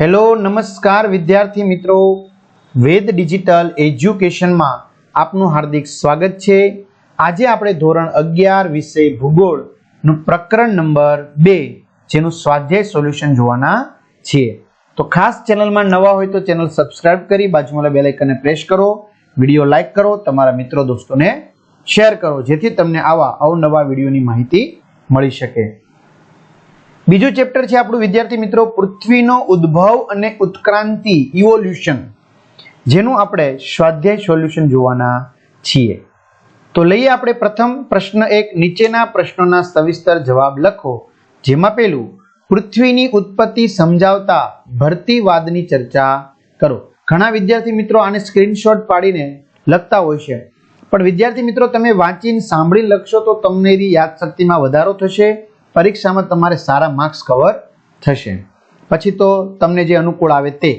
Hello, નમસ્કાર વિદ્યાર્થી મિત્રો. વેદ ડિજિટલ એજ્યુકેશનમાં આપનું હાર્દિક સ્વાગત છે. આજે આપણે ધોરણ અગિયાર વિષય ભૂગોળનું પ્રકરણ નંબર બે, જેનું સ્વાધ્યાય સોલ્યુશન જોવાના છીએ. તો ખાસ ચેનલમાં નવા હોય તો ચેનલ સબસ્ક્રાઇબ કરી, બાજુમાં બેલ આઇકનને પ્રેસ કરો, વીડિયો લાઇક કરો, તમારા મિત્રો દોસ્તોને શેર કરો, જેથી તમને આવા અવનવા વિડીયોની માહિતી મળી શકે. બીજું ચેપ્ટર છે આપણું વિદ્યાર્થી મિત્રો, પૃથ્વીનો ઉદ્ભવ અને ઉત્ક્રાંતિ ઇવોલ્યુશન જેનું આપણે સ્વાધ્યાય સોલ્યુશન જોવાના છીએ. તો લઈએ આપણે પ્રથમ પ્રશ્ન એક, નીચેના પ્રશ્નોના સવિસ્તર જવાબ લખો. જેમાં પેલું પૃથ્વીની ઉત્પત્તિ સમજાવતા ભરતીવાદની ચર્ચા કરો. ઘણા વિદ્યાર્થી મિત્રો આને સ્ક્રીનશોટ પાડીને લખતા હોય છે. પણ વિદ્યાર્થી મિત્રો, તમે વાંચીને સાંભળી લખશો તો તમને યાદશક્તિમાં વધારો થશે. પરીક્ષામાં તમારે સારા માર્ક્સ કવર થશે. પછી તો તમને જે અનુકૂળ આવે તે.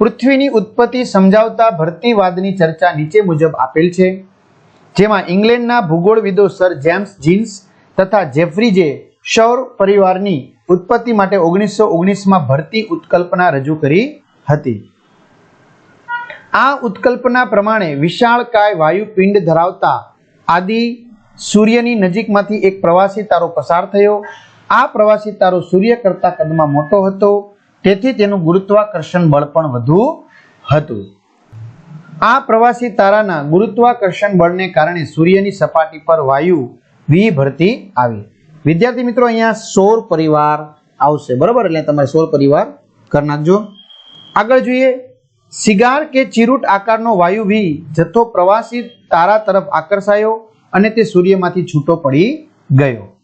પૃથ્વીની ઉત્પત્તિ સમજાવતા ભરતીવાદની ચર્ચા નીચે મુજબ આપેલ છે. જેમાં ઇંગ્લેન્ડના ભૂગોળવિદો સર જેમ્સ જીન્સ તથા જેફરીજે સૌર પરિવારની ઉત્પત્તિ માટે ઓગણીસો ઓગણીસમાં ભરતી ઉત્કલ્પના રજૂ કરી હતી. આ ઉત્કલ્પના પ્રમાણે વિશાળકાય વાયુપિંડ ધરાવતા આદિ સૂર્યની નજીકમાંથી એક પ્રવાસી તારો પસાર થયો. આ પ્રવાસી તારો સૂર્ય કરતા કદમાં મોટો હતો. તેથી તેનું ગુરુત્વાકર્ષણ બળ પણ વધુ હતું. આ પ્રવાસી તારાના ગુરુત્વાકર્ષણ બળને કારણે સૂર્યની સપાટી પર વાયુ વી ભરતી આવી. વિદ્યાર્થી મિત્રો, અહીંયા સૌર પરિવાર આવશે. બરોબર? એટલે તમારે સૌર પરિવાર કરી નાખજો. આગળ જોઈએ. સિગાર કે ચીરુટ આકારનો વાયુ વી જથ્થો પ્રવાસી તારા તરફ આકર્ષાયો. અને તે સૂર્યમાંથી છૂટો પડી ગયો.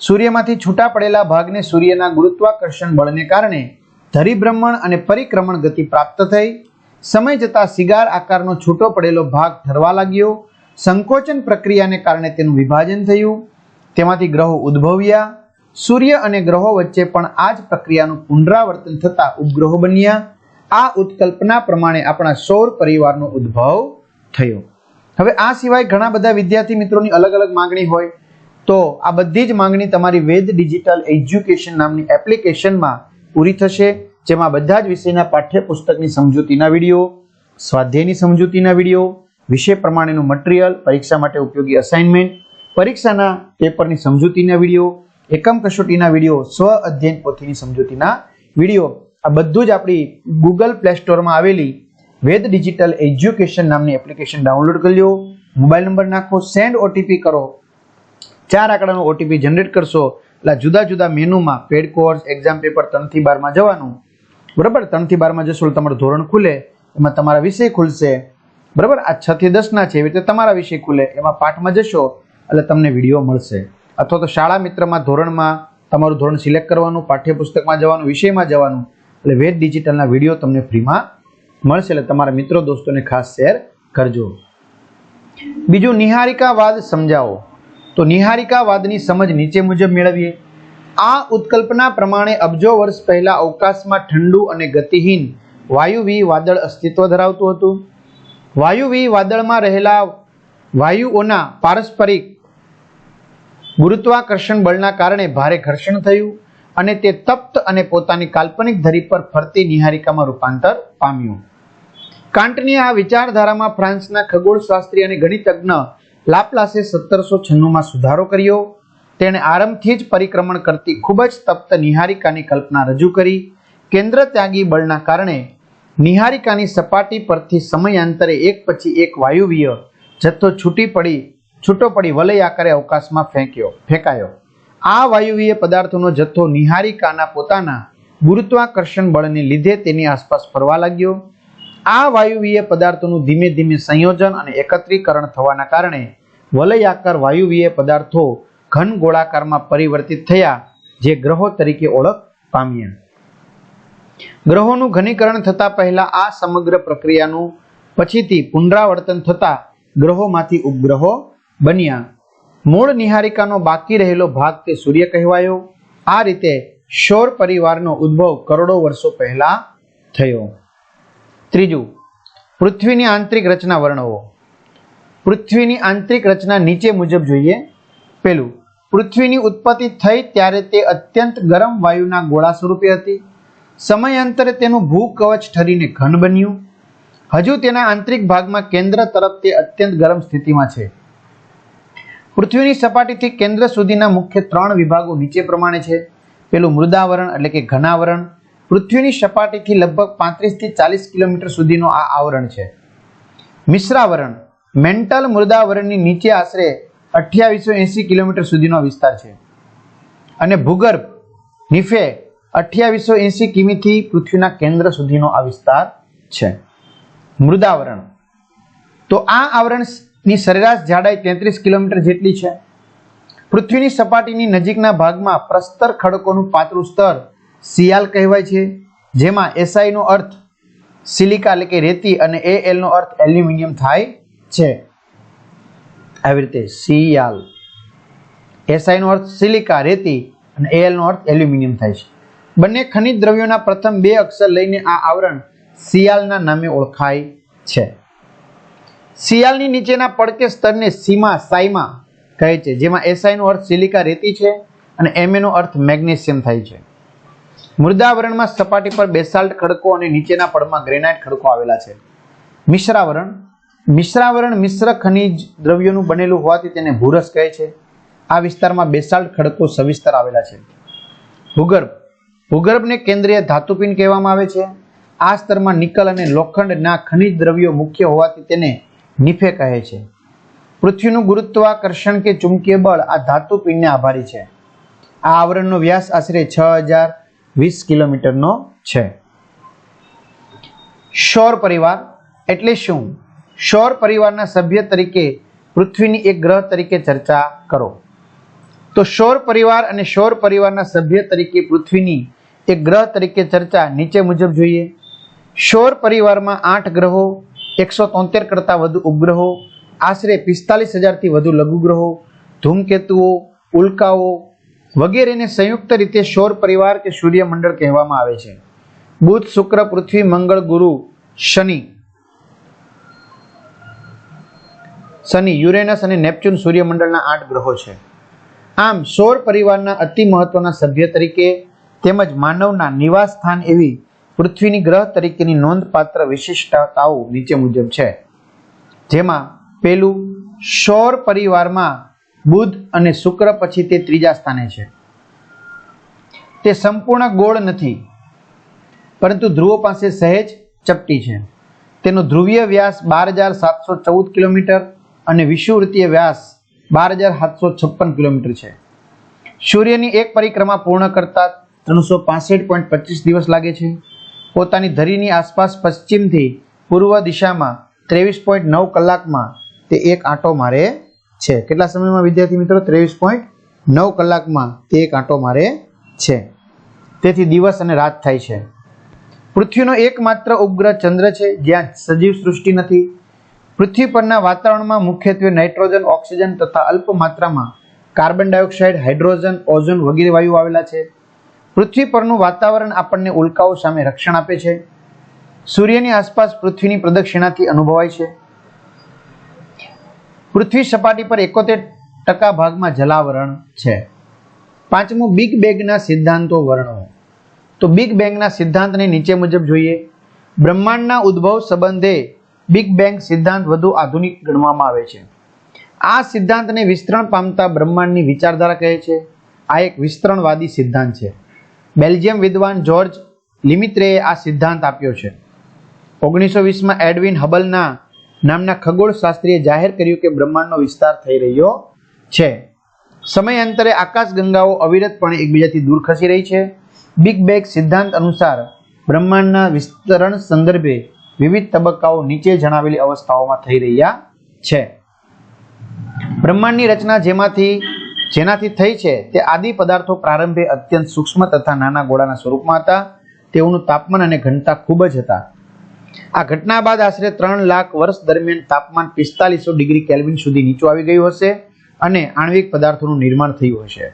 સૂર્યમાંથી છૂટા પડેલા ભાગને સૂર્યના ગુરુત્વાકર્ષણ બળને કારણે ધરીભ્રમણ અને પરિક્રમણ ગતિ પ્રાપ્ત થઈ. સમય જતાં સિગાર આકારનો છૂટો પડેલો ભાગ ઠરવા લાગ્યો. સંકોચન પ્રક્રિયાને કારણે તેનું વિભાજન થયું. તેમાંથી ગ્રહો ઉદ્ભવ્યા. સૂર્ય અને ગ્રહો વચ્ચે પણ આ જ પ્રક્રિયાનું પુનરાવર્તન થતા ઉપગ્રહો બન્યા. આ ઉત્કલ્પના પ્રમાણે આપણા સૌર પરિવારનો ઉદ્ભવ થયો. હવે આ સિવાય ઘણા બધા વિદ્યાર્થી મિત્રોની અલગ અલગ માંગણી હોય તો આ બધી જ માંગણી તમારી વેદ ડિજિટલ એજ્યુકેશન નામની એપ્લિકેશનમાં પૂરી થશે, જેમાં બધા જ વિષયના પાઠ્યપુસ્તકની સમજૂતીના વીડિયો, સ્વાધ્યાયની સમજૂતીના વીડિયો, વિષય પ્રમાણેનું મટીરિયલ પરીક્ષા માટે ઉપયોગી અસાઇનમેન્ટ પરીક્ષાના પેપરની સમજૂતીના વીડિયો, એકમ કસોટીના વીડિયો, સ્વ અધ્યયન પોથીની સમજૂતીના વીડિયો. આ બધું જ આપણી ગૂગલ પ્લે સ્ટોરમાં આવેલી વેદ ડિજિટલ એજ્યુકેશન નામની એપ્લિકેશન ડાઉનલોડ કરી લો મોબાઈલ નંબર નાખો, સેન્ડ ઓટીપી કરો. ચાર આંકડાનો ઓટીપી જનરેટ કરશો. એટલે જુદા જુદા મેનુમાં પેડ કોર્સ, એક્ઝામ પેપર ત્રણથી બારમાં જવાનું. બરાબર? ત્રણથી બારમાં જશો એટલે તમારું ધોરણ ખુલે. એમાં તમારા વિષય ખુલશે. બરાબર? આ છ થી દસના છે, એવી રીતે તમારા વિષય ખુલે. એમાં પાઠમાં જશો એટલે તમને વીડિયો મળશે. અથવા તો શાળા મિત્રમાં ધોરણમાં તમારું ધોરણ સિલેક્ટ કરવાનું, પાઠ્યપુસ્તકમાં જવાનું, વિષયમાં જવાનું. એટલે વેદ ડિજિટલના વીડિયો તમને ફ્રીમાં મળશે એટલે તમારા મિત્રો દોસ્તોને ખાસ શેર કરજો. બીજું, નિહારિકાવાદ સમજાવો. તો નિહારિકાવાદની સમજ નીચે મુજબ મેળવીએ. આ ઉત્કલ્પના પ્રમાણે અબજો વર્ષ પહેલા અવકાશમાં ઠંડુ અને ગતિહીન વાયુવી વાદળ અસ્તિત્વ ધરાવતું હતું. વાયુવી વાદળમાં રહેલા વાયુઓના પારસ્પરિક ગુરુત્વાકર્ષણ બળના કારણે ભારે ઘર્ષણ થયું અને તે તપ્ત અને પોતાની કાલ્પનિક ધરી પર ફરતી નિહારિકામાં રૂપાંતર પામ્યું. કાંટની આ વિચારધારામાં ફ્રાન્સના ખગોળશાસ્ત્રી અને ગણિતજ્ઞ લાપ્લાસે સત્તરસો છન્નુંમાં સુધારો કર્યો. તેણે આરંભથી જ પરિક્રમણ કરતી ખૂબ જ તપ્ત નિહારિકાની કલ્પના રજૂ કરી. કેન્દ્ર ત્યાગી બળના કારણે નિહારિકાની સપાટી પરથી સમયાંતરે એક પછી એક વાયુવીય જથ્થો છૂટી પડી, છૂટો પડી વલય આકારે અવકાશમાં ફેંક્યો, ફેંકાયો. આ વાયુવીય પદાર્થોનો જથ્થો નિહારિકાના પોતાના ગુરુત્વાકર્ષણ બળને લીધે તેની આસપાસ ફરવા લાગ્યો. આ વાયુવીય પદાર્થોનું ધીમે ધીમે સંયોજન અને એકત્રીકરણ થવાના કારણે વલયાકાર વાયુવીય પદાર્થો ઘન ગોળાકારમાં પરિવર્તિત થયા, જે ગ્રહો તરીકે ઓળખ પામ્યા. ગ્રહોનું ઘનીકરણ થતા પહેલા આ સમગ્ર પ્રક્રિયાનું પછીથી પુનરાવર્તન થતા ગ્રહોમાંથી ઉપગ્રહો બન્યા. મૂળ નિહારિકાનો બાકી રહેલો ભાગ તે સૂર્ય કહેવાયો. આ રીતે શોર પરિવારનો ઉદ્ભવ કરોડો વર્ષો પહેલા થયો. ત્રીજું, પૃથ્વીની આંતરિક રચના વર્ણવો. પૃથ્વીની આંતરિક રચના નીચે મુજબ જોઈએ. પેલું પૃથ્વીની ઉત્પત્તિ થઈ ત્યારે તે અત્યંત ગરમ વાયુના ગોળા સ્વરૂપે હતી. સમયાંતરે તેનું ભૂકવચ ઠરીને ઘન બન્યું. હજુ તેના આંતરિક ભાગમાં કેન્દ્ર તરફ તે અત્યંત ગરમ સ્થિતિમાં છે. પૃથ્વીની સપાટીથી કેન્દ્ર સુધીના મુખ્ય ત્રણ વિભાગો નીચે પ્રમાણે છે. પેલું મૃદાવરણ એટલે કે ઘનાવરણ. પૃથ્વીની સપાટીથી લગભગ પાંત્રીસથી ચાલીસ કિલોમીટર સુધીનું આ આવરણ છે. મિશ્રાવરણ, મેન્ટલ મૃદાવરણની નીચે આશરે અઠ્યાવીસો એંસી કિલોમીટર સુધીનો વિસ્તાર છે. અને ભૂગર્ભ, નિફે અઠ્યાવીસો એંસી કિમીથી પૃથ્વીના કેન્દ્ર સુધીનો આ વિસ્તાર છે. મૃદાવરણ. તો આ આવરણની સરેરાશ જાડાઈ તેત્રીસ કિલોમીટર જેટલી છે. પૃથ્વીની સપાટીની નજીકના ભાગમાં પ્રસ્તર ખડકોનું પાતળું સ્તર સિયાલ કહેવાય છે, જેમાં એસઆઈનો અર્થ સિલિકા એટલે કે રેતી અને એ એલનો અર્થ એલ્યુમિનિયમ થાય છે. આવી રીતે સિયાલ. એસઆઈનો અર્થ સિલિકા, રેતી અને એ એલનો અર્થ એલ્યુમિનિયમ થાય છે. બંને ખનિજ દ્રવ્યોના પ્રથમ બે અક્ષર લઈને આ આવરણ સિયાલના નામે ઓળખાય છે. સિયાલની નીચેના પડકે સ્તરને સીમા સાઈમા કહે છે, જેમાં એસઆઈનો અર્થ સિલિકા, રેતી છે અને એમએનો અર્થ મેગ્નેશિયમ થાય છે. મૃદાવરણમાં સપાટી પર બેસાલ્ટ ખડકો અને નીચેના પડમાં ગ્રેનાઇટ ખડકો આવેલા છે. મિશ્રાવરણ. મિશ્રાવરણ મિશ્ર ખનિજ દ્રવ્યોનું બનેલું હોવાથી તેને ભૂરસ કહે છે. આ વિસ્તારમાં બેસાલ્ટ ખડકો સવિસ્તર આવેલા છે. ભૂગર્ભ. ભૂગર્ભને કેન્દ્રીય ધાતુપિંડ કહેવામાં આવે છે. આ સ્તરમાં નિકલ અને લોખંડના ખનિજ દ્રવ્યો મુખ્ય હોવાથી તેને નિફે કહે છે. પૃથ્વીનું ગુરુત્વાકર્ષણ કે ચુંબકીય બળ આ ધાતુપિંડને આભારી છે. આ આવરણનો વ્યાસ આશરે છ હજાર વીસ કિલોમીટરનો છે. સૌર પરિવાર એટલે શું? સૌર પરિવારના સભ્ય તરીકે પૃથ્વીની એક ગ્રહ તરીકે ચર્ચા કરો. તો સૌર પરિવાર અને સૌર પરિવારના સભ્ય તરીકે પૃથ્વીની એક ગ્રહ તરીકે ચર્ચા નીચે મુજબ જોઈએ. સૌર પરિવારમાં આઠ ગ્રહો, એકસો તોતેર કરતાં વધુ ઉપગ્રહો, આશરે પિસ્તાલીસ હજારથી વધુ લઘુગ્રહો, ધૂમકેતુઓ, ઉલ્કાઓ વગેરેને સંયુક્ત રીતે સૌર પરિવાર કે સૂર્યમંડળ કહેવામાં આવે છે. બુધ, શુક્ર, પૃથ્વી, મંગળ, ગુરુ, શનિ. શનિ, યુરેનસ અને નેપચ્યુન સૂર્યમંડળના આઠ ગ્રહો છે. આમ સૌર પરિવારના અતિ મહત્વના સભ્ય તરીકે તેમજ માનવના નિવાસ સ્થાન એવી પૃથ્વીની ગ્રહ તરીકેની નોંધપાત્ર વિશિષ્ટતાઓ નીચે મુજબ છે. જેમાં પેલું સૌર પરિવારમાં બુધ અને શુક્ર પછી તે ત્રીજા સ્થાને છે. તે સંપૂર્ણ ગોળ નથી, પરંતુ ધ્રુવો પાસે સહેજ ચપટી છે. તેનો ધ્રુવીય વ્યાસ બાર હજાર સાતસો ચૌદ કિલોમીટર અને વિષુવૃત્તીય વ્યાસ બાર હજાર સાતસો છપ્પન કિલોમીટર છે. સૂર્યની એક પરિક્રમા પૂર્ણ કરતા ત્રણસો પાસઠ પોઈન્ટ પચીસ દિવસ લાગે છે. પોતાની ધરીની આસપાસ પશ્ચિમથી પૂર્વ દિશામાં ત્રેવીસ પોઈન્ટ નવ કલાકમાં તે એક આંટો મારે છે. કેટલા સમયમાં, વિદ્યાર્થી મિત્રો? ત્રેવીસ પોઈન્ટ નવ કલાકમાં તે કાંટો મારે છે. તેથી દિવસ અને રાત થાય છે. પૃથ્વીનો એકમાત્ર ઉપગ્રહ ચંદ્ર છે, જ્યાં સજીવ સૃષ્ટિ નથી. પૃથ્વી પરના વાતાવરણમાં મુખ્યત્વે નાઇટ્રોજન, ઓક્સિજન તથા અલ્પ માત્રામાં કાર્બન ડાયોક્સાઇડ, હાઇડ્રોજન, ઓઝોન વગેરે વાયુ આવેલા છે. પૃથ્વી પરનું વાતાવરણ આપણને ઉલ્કાઓ સામે રક્ષણ આપે છે. સૂર્યની આસપાસ પૃથ્વીની પ્રદક્ષિણાથી અનુભવાય છે. પૃથ્વી સપાટી પર એકોતેર ટકા ભાગમાં જલાવરણ છે. પાંચમું બિગ બેગના સિદ્ધાંતો વર્ણવો. તો બિગ બેંગના સિદ્ધાંતને નીચે મુજબ જોઈએ. બ્રહ્માંડના ઉદ્ભવ સંબંધે બિગ બેંગ સિદ્ધાંત વધુ આધુનિક ગણવામાં આવે છે. આ સિદ્ધાંતને વિસ્તરણ પામતા બ્રહ્માંડની વિચારધારા કહે છે. આ એક વિસ્તરણવાદી સિદ્ધાંત છે. બેલ્જિયમ વિદ્વાન જોર્જ લિમિત્રેએ આ સિદ્ધાંત આપ્યો છે. ઓગણીસો વીસમાં એડવિન હબલના નામના ખગોળશાસ્ત્રીએ જાહેર કર્યું કે બ્રહ્માંડનો વિસ્તાર થઈ રહ્યો છે. સમયાંતરે આકાશગંગાઓ અવિરતપણે એકબીજાથી દૂર ખસી રહી છે. બિગ બેગ સિદ્ધાંત અનુસાર બ્રહ્માંડના વિસ્તરણ સંદર્ભે વિવિધ તબક્કાઓ નીચે જણાવેલી અવસ્થાઓમાં થઈ રહ્યા છે. બ્રહ્માંડની રચના જેમાંથી, જેનાથી થઈ છે તે આદિ પદાર્થો પ્રારંભે અત્યંત સૂક્ષ્મ તથા નાના ગોળાના સ્વરૂપમાં હતા. તેઓનું તાપમાન અને ઘનતા ખૂબ જ હતા. આ ઘટના બાદ આશરે ત્રણ લાખ વર્ષ દરમિયાન તાપમાન પિસ્તાલીસો ડિગ્રી કેલ્વિન સુધી નીચું આવી ગયું હશે અને આણ્વિક પદાર્થોનું નિર્માણ થયું હશે.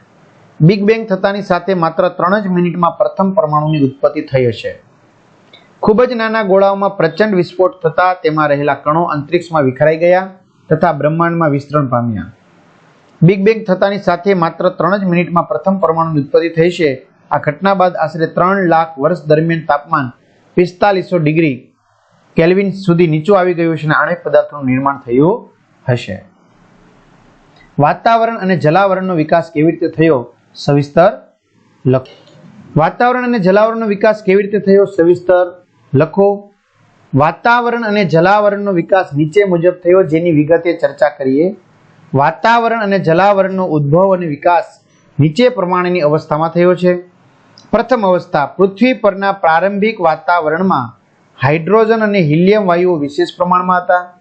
બિગ બેંગ થતાની સાથે માત્ર ત્રણ જ મિનિટમાં પ્રથમ પરમાણુની ઉત્પત્તિ થઈ હશે. ખૂબ જ નાના ગોળાઓમાં પ્રચંડ વિસ્ફોટ થતા તેમાં રહેલા કણો અંતરિક્ષમાં વિખરાઈ ગયા તથા બ્રહ્માંડમાં વિસ્તરણ પામ્યા. બિગ બેંગ થતાની સાથે માત્ર ત્રણ જ મિનિટમાં પ્રથમ પરમાણુની ઉત્પત્તિ થઈ છે. આ ઘટના બાદ આશરે ત્રણ લાખ વર્ષ દરમિયાન તાપમાન પિસ્તાલીસો ડિગ્રી કેલ્વિન સુધી નીચું આવી ગયું છે અને આણ્વિક પદાર્થોનું નિર્માણ થયું હશે. વાતાવરણ અને જલાવરણનો વિકાસ કેવી રીતે થયો? સવિસ્તર લખો. વાતાવરણ અને જલાવરણનો વિકાસ કેવી રીતે થયો? સવિસ્તર લખો. વાતાવરણ અને જલાવરણનો વિકાસ નીચે મુજબ થયો, જેની વિગતે ચર્ચા કરીએ. વાતાવરણ અને જલાવરણનો ઉદ્ભવ અને વિકાસ નીચે પ્રમાણેની અવસ્થામાં થયો છે. પ્રથમ અવસ્થા પૃથ્વી પરના પ્રારંભિક વાતાવરણમાં હાઇડ્રોજન અને હિલિયમ વાયુઓ વિશેષ પ્રમાણમાં હતા.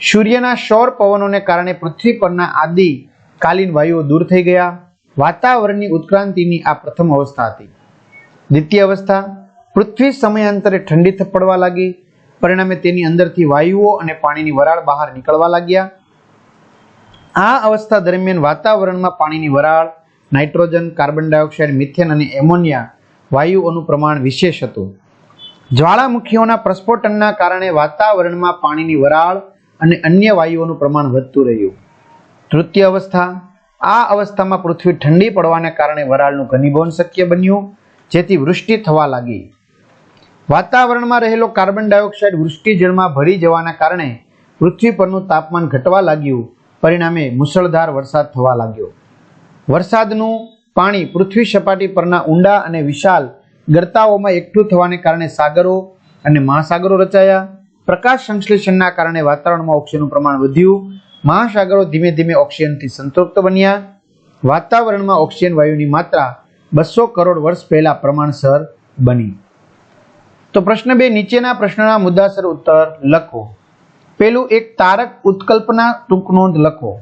સૂર્યના સૌર પવનોને કારણે પૃથ્વી પરના આદિ કાલીન વાયુઓ દૂર થઈ ગયા. વાતાવરણની ઉત્ક્રાંતિની આ પ્રથમ અવસ્થા હતી. દ્વિતીય અવસ્થા, પૃથ્વી સમયાંતરે ઠંડી પડવા લાગી. પરિણામે તેની અંદરથી વાયુઓ અને પાણીની વરાળ બહાર નીકળવા લાગ્યા. આ અવસ્થા દરમિયાન વાતાવરણમાં પાણીની વરાળ, નાઇટ્રોજન, કાર્બન ડાયોક્સાઇડ, મિથેન અને એમોનિયા વાયુઓનું પ્રમાણ વિશેષ હતું. જ્વાળામુખીઓના પ્રસ્ફોટનના કારણે વાતાવરણમાં પાણીની વરાળ અને અન્ય વાયુઓનું પ્રમાણ વધતું રહ્યું. તૃતીય અવસ્થા, આ અવસ્થામાં પૃથ્વી ઠંડી પડવાને કારણે વરાળનું ઘનીભવન શક્ય બન્યું, જેથી વૃષ્ટિ થવા લાગી. વાતાવરણમાં રહેલો કાર્બન ડાયોક્સાઇડ વૃષ્ટિ જળમાં ભળી જવાના કારણે પૃથ્વી પરનું તાપમાન ઘટવા લાગ્યું, પરિણામે મુશળધાર વરસાદ થવા લાગ્યો. વરસાદનું પાણી પૃથ્વી સપાટી પરના ઊંડા અને વિશાળ ગર્તાઓમાં એકઠું થવાને કારણે સાગરો અને મહાસાગરો રચાયા. પ્રકાશ સંશ્લેષણના કારણે વાતાવરણમાં ઓક્સિજનનું પ્રમાણ વધ્યું. મહાસાગરો ધીમે ધીમે ઓક્સિજનથી સંતૃપ્ત બન્યા. વાતાવરણમાં ઓક્સિજન વાયુની માત્રા બસો કરોડ વર્ષ પહેલા પ્રમાણસર બની. તો પ્રશ્ન બે, નીચેના પ્રશ્નના મુદ્દાસર ઉત્તર લખો. પેલું એક તારક ઉત્કલ્પના ટૂંક નોંધ લખો.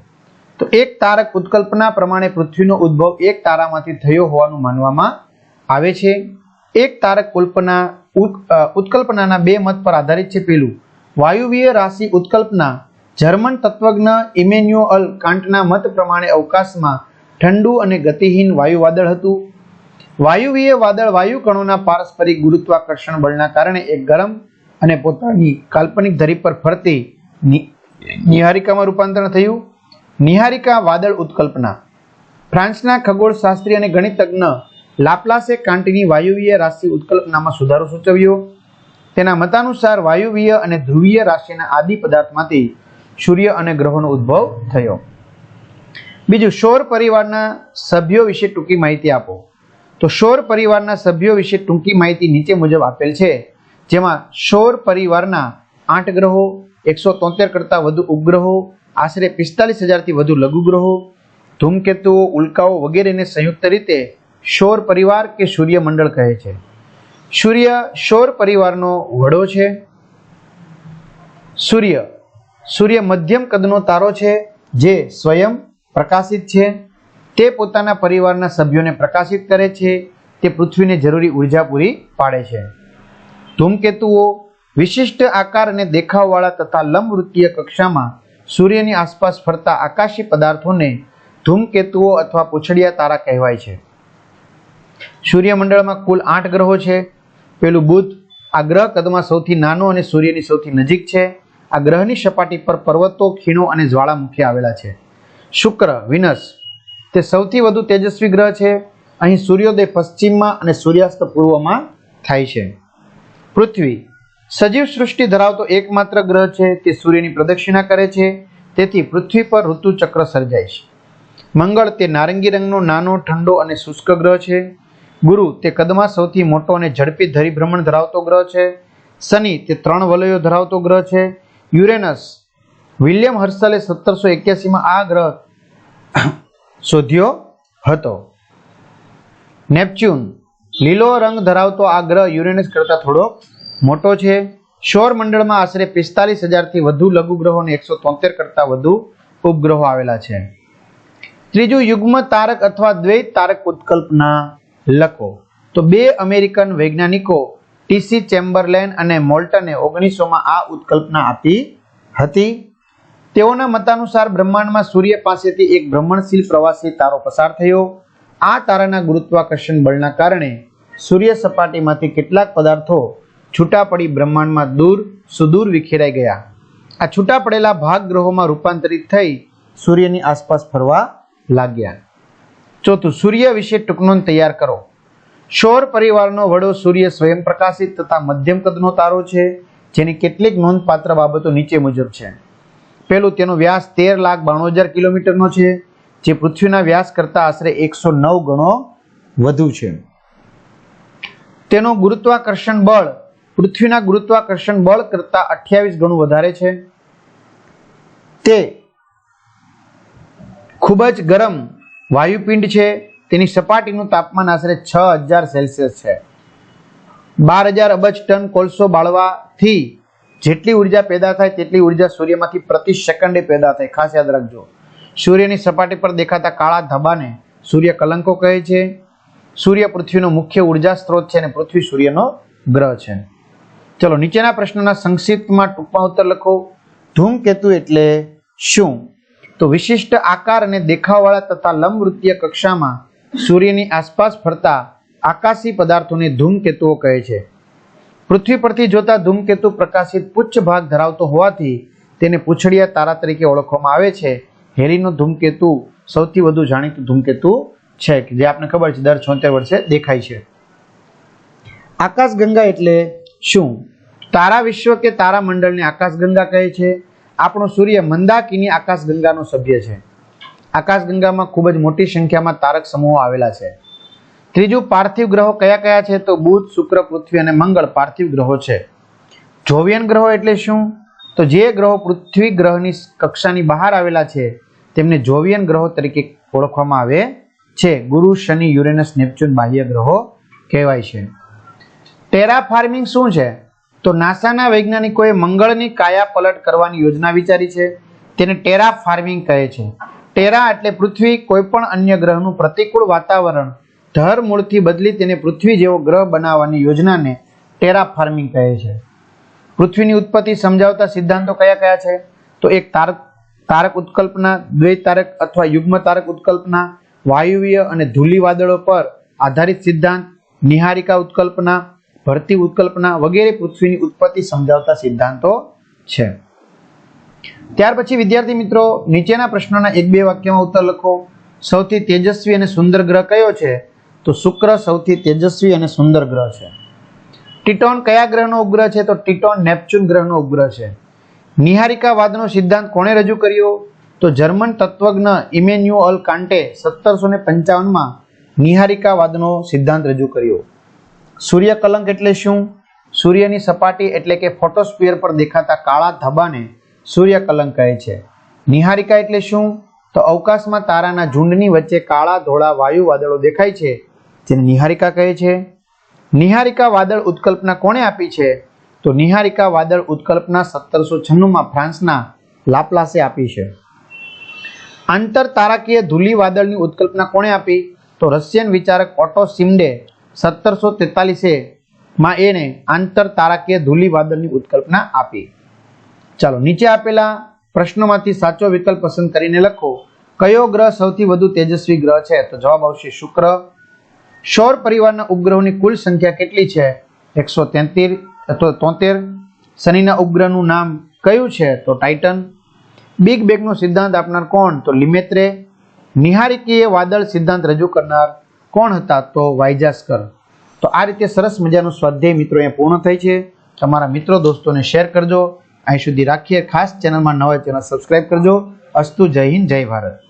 તો એક તારક ઉત્કલ્પના પ્રમાણે પૃથ્વીનો ઉદ્ભવ એક તારામાંથી થયો હોવાનું માનવામાં આવે છે. એક તારક કલ્પના ઉત- ઉત્કલ્પનાના બે મત પર આધારિત છે પેલું. વાયુવીય રાશિ ઉત્કલ્પના જર્મન તત્વજ્ઞ ઇમેન્યુઅલ કાંટના મત પ્રમાણે અવકાશમાં ઠંડુ અને ગતિહીન વાયુ વાદળ હતું. વાયુવીય વાદળ વાયુ કણોના પારસ્પરિક ગુરુત્વાકર્ષણ બળના કારણે એક ગરમ અને પોતાની કાલ્પનિક ધરી પર ફરતી નિહારિકામાં રૂપાંતરણ થયું. નિહારિકા વાદળ ઉત્કલ્પના. ફ્રાન્સના ખગોળશાસ્ત્રી અને ગણિતજ્ઞ લાપ્લાસે કાંટીની વાયુવીય રાશિ ઉત્કલ્પનામાં સુધારો સૂચવ્યો. તેના મતાનુસાર વાયુવીય અને ધ્રુવીય રાશિના આદિ પદાર્થમાંથી સૂર્ય અને ગ્રહોનો ઉદ્ભવ થયો. બીજું, સૌર પરિવારના સભ્યો વિશે ટૂંકી માહિતી આપો. તો સૌર પરિવારના સભ્યો વિશે ટૂંકી માહિતી નીચે મુજબ આપેલ છે, જેમાં સૌર પરિવારના આઠ ગ્રહો, એકસો તોતેર કરતાં વધુ ઉપગ્રહો, આશરે પિસ્તાલીસ હજારથી વધુ લઘુગ્રહો ધૂમકેતુઓ, ઉલ્કાઓ વગેરેને સંયુક્ત રીતે સૌર પરિવાર કે સૂર્યમંડળ કહે છે? સૂર્ય શોર પરિવારનો વડો છે? સૂર્ય સૂર્ય મધ્યમ કદનો તારો છે જે સ્વયં પ્રકાશિત છે. તે પોતાના પરિવારના સભ્યોને પ્રકાશિત કરે છે. તે પૃથ્વીને જરૂરી ઊર્જા પૂરી પાડે છે. ધૂમકેતુઓ, વિશિષ્ટ આકાર અને દેખાવવાળા તથા લંબવૃત્તીય કક્ષામાં સૂર્યની આસપાસ ફરતા આકાશી પદાર્થોને ધૂમકેતુઓ અથવા પૂંછડિયા તારા કહેવાય છે. સૂર્યમંડળમાં કુલ આઠ ગ્રહો છે. પેલું બુધ આ ગ્રહ કદમાં સૌથી નાનો અને સૂર્યની સૌથી નજીક છે. આ ગ્રહની સપાટી પર પર્વતો, ખીણો અને જ્વાળામુખી આવેલા છે. શુક્ર, વિનસ, તે સૌથી વધુ તેજસ્વી ગ્રહ છે. અહીં સૂર્યોદય પશ્ચિમમાં અને સૂર્યાસ્ત પૂર્વમાં થાય છે. પૃથ્વી, સજીવ સૃષ્ટિ ધરાવતો એકમાત્ર ગ્રહ છે. તે સૂર્યની પ્રદક્ષિણા કરે છે. તેથી પૃથ્વી પર ઋતુચક્ર સર્જાય છે. મંગળ, તે નારંગી રંગનો નાનો, ઠંડો અને શુષ્ક ગ્રહ છે. ગુરુ, તે કદમાં સૌથી મોટો અને ઝડપી ધરીભ્રમણ ધરાવતો ગ્રહ છે. શનિ, તે ત્રણ વલયો ધરાવતો ગ્રહ છે. યુરેનસ, વિલિયમ હર્સલે સત્તરસો એક્યાસીમાં આ ગ્રહ શોધ્યો હતો. નેપચ્યુન, લીલો રંગ ધરાવતો આ ગ્રહ યુરેનસ કરતાં થોડો મોટો છે. સૌર મંડળમાં આશરે પિસ્તાલીસ હજારથી વધુ લઘુગ્રહો અને એકસો તોતેર કરતાં વધુ ઉપગ્રહો આવેલા છે. ત્રીજું યુગ્મ તારક અથવા દ્વૈત તારક ઉત્કલ્પના લખો. તો બે અમેરિકન વૈજ્ઞાનિકો ટીસી ચેમ્બરલેન અને મોલ્ટને ઓગણીસોમાં આ ઉત્કલ્પના આપી હતી. તેઓના મતાનુસાર બ્રહ્માંડમાં સૂર્ય પાસેથી એક ભ્રમણશીલ પ્રવાસી તારો પસાર થયો. આ તારાના ગુરુત્વાકર્ષણ બળના કારણે સૂર્ય સપાટીમાંથી કેટલાક પદાર્થો છૂટા પડી બ્રહ્માંડમાં દૂર સુદૂર વિખેરાઈ ગયા. આ છૂટા પડેલા ભાગ ગ્રહોમાં રૂપાંતરિત થઈ સૂર્યની આસપાસ ફરવા લાગ્યા. ચોથું સૂર્ય વિશે ટૂંકનોંધ તૈયાર કરો. સૌર પરિવારનો વડો સૂર્ય સ્વયં પ્રકાશિત તથા મધ્યમ કદનો તારો છે, જેની કેટલીક નોંધપાત્ર બાબતો નીચે મુજબ છે. પહેલું તેનો વ્યાસ તેર લાખ બાણું હજાર કિલોમીટરનો છે, જે પૃથ્વીના વ્યાસ કરતાં આશરે એકસો નવ ગણો વધુ છે. તેનું ગુરુત્વાકર્ષણ બળ, પૃથ્વીના ગુરુત્વાકર્ષણ બળ કરતાં અઠ્યાવીસ ગણું વધારે છે. તે ખૂબ જ ગરમ વાયુપિંડ છે, તેની સપાટીનું તાપમાન આશરે છ હજાર સેલ્સિયસ છે. બાર હજાર અબજ ટન કોલસો બાળવાથી જેટલી ઊર્જા પેદા થાય તેટલી ઊર્જા સૂર્યમાંથી પ્રતિ સેકન્ડે પેદા થાય. ખાસ યાદ રાખજો. સૂર્યની સપાટી પર દેખાતા કાળા ધબ્બાને સૂર્ય કલંકો કહે છે. સૂર્ય પૃથ્વીનો મુખ્ય ઊર્જા સ્ત્રોત છે અને પૃથ્વી સૂર્યનો ગ્રહ છે. ચલો નીચેના પ્રશ્નોના સંક્ષિપ્તમાં ટૂંકમાં ઉત્તર લખો. ધૂમકેતુ એટલે શું? તો વિશિષ્ટ આકાર અને દેખાવવાળા તથા લંબવૃત્તીય કક્ષામાં સૂર્યની આસપાસ ફરતા આકાશી પદાર્થોને ધૂમકેતુઓ કહે છે. પૃથ્વી પરથી જોતા ધૂમકેતુ પ્રકાશિત પુચ્છ ભાગ ધરાવતો હોવાથી તેને પૂછડિયા તારા તરીકે ઓળખવામાં આવે છે. હેરીનો ધૂમકેતુ સૌથી વધુ જાણીતું ધૂમકેતુ છે જે આપને ખબર છે, દર છોતેર વર્ષે દેખાય છે. આકાશગંગા એટલે શું? તારા વિશ્વ કે તારા મંડળને આકાશગંગા કહે છે? આપણો સૂર્ય મંદાકિની આકાશગંગાનો સભ્ય છે. આકાશગંગામાં ખૂબ જ મોટી સંખ્યામાં તારક સમૂહો આવેલા છે. ત્રીજું, પાર્થિવ ગ્રહો કયા કયા છે? તો બુધ, શુક્ર, પૃથ્વી અને મંગળ પાર્થિવ ગ્રહો છે. જોવિયન ગ્રહો એટલે શું? તો જે ગ્રહો પૃથ્વી ગ્રહની કક્ષાની બહાર આવેલા છે, તેમને જોવિયન ગ્રહો તરીકે ઓળખવામાં આવે છે. ગુરુ, શનિ, યુરેનસ, નેપચ્યુન બાહ્ય ગ્રહો કહેવાય છે. ટેરા ફાર્મિંગ શું છે? તો નાસાના વૈજ્ઞાનિકોએ મંગળની કાયા પલટ કરવાની યોજના વિચારી છે. તેને ટેરા ફાર્મિંગ કહે છે. ટેરા એટલે પૃથ્વી કોઈપણ અન્ય ગ્રહનું પ્રતિકૂળ વાતાવરણ. ધર મૂળથી બદલી તેને પૃથ્વી જેવો ગ્રહ બનાવવાની યોજનાને ટેરા ફાર્મિંગ કહે છે. પૃથ્વીની ઉત્પત્તિ સમજાવતા સિદ્ધાંતો કયા કયા છે? તો એક તારક તારક ઉત્કલ્પના દ્વૈત તારક અથવા યુગ્મ તારક ઉત્કલ્પના, વાયુવીય અને ધૂલી વાદળો પર આધારિત સિદ્ધાંત, નિહારિકા ઉત્કલ્પના ભરતી ઉત્કલ્પના વગેરે પૃથ્વીની ઉત્પત્તિ સમજાવતા સિદ્ધાંતો છે. ત્યાર પછી વિદ્યાર્થી મિત્રો, નીચેના પ્રશ્નોના એક બે વાક્યમાં ઉત્તર લખો. સૌથી તેજસ્વી અને સુંદર ગ્રહ કયો છે? તો શુક્ર સૌથી તેજસ્વી અને સુંદર ગ્રહ છે. ટીટોન કયા ગ્રહનો ઉપગ્રહ છે? તો ટીટોન નેપચ્યુન ગ્રહનો ઉપગ્રહ છે. નિહારિકા વાદનો સિદ્ધાંત કોણે રજૂ કર્યો? તો જર્મન તત્વજ્ઞ ઇમેન્યુઅલ કાંટે સત્તરસો ને પંચાવનમાં નિહારિકા વાદનો સિદ્ધાંત રજૂ કર્યો. સૂર્ય કલંક એટલે શું? સૂર્યની સપાટી એટલે કે ફોટોસ્ફિયર પર દેખાતા કાળા ધબ્બાને સૂર્ય કલંક કહે છે. નિહારિકા એટલે શું? તો અવકાશમાં તારાના ઝુંડની વચ્ચે કાળા ધોળા વાયુ વાદળો દેખાય છે, જેને નિહારિકા કહે છે. નિહારિકા વાદળ ઉત્કલ્પના કોણે આપી છે? તો નિહારિકા વાદળ ઉત્કલ્પના સત્તરસો છન્નુંમાં ફ્રાન્સના લાપ્લાસે આપી છે. આંતર તારાકીય ધૂલી વાદળની ઉત્કલ્પના કોણે આપી? તો રશિયન વિચારક ઓટો સિમડે સત્તરસો તેતાલીસે માં એને આંતર તારાકીય ધૂલી વાદળની ઉત્કલ્પના આપી. ચાલો, નીચે આપેલા પ્રશ્નોમાંથી સાચો વિકલ્પ પસંદ કરીને લખો. કયો ગ્રહ સૌથી વધુ તેજસ્વી ગ્રહ છે? તો જવાબ આવશે શુક્ર. સૌર પરિવારના ઉપગ્રહોની કુલ સંખ્યા કેટલી છે? એકસો તેત્રીસ અથવા તોતેર. શનિના ઉપગ્રહનું નામ કયું છે? તો ટાઇટન. બિગ બેગનો સિદ્ધાંત આપનાર કોણ? તો લિમેત્રે. નિહારિકીય વાદળ સિદ્ધાંત રજૂ કરનાર કોણ હતા તો વાઇજાસ્કર? તો આ રીતે સરસ મજાનું સ્વાધ્યાય મિત્રો અહીંયા પૂર્ણ થાય છે. તમારા મિત્રો દોસ્તોને શેર કરજો. અહીં સુધી રાખીએ. ખાસ ચેનલમાં નવા ચેનલ સબસ્ક્રાઇબ કરજો. અસ્તુ જય હિન્દ, જય ભારત.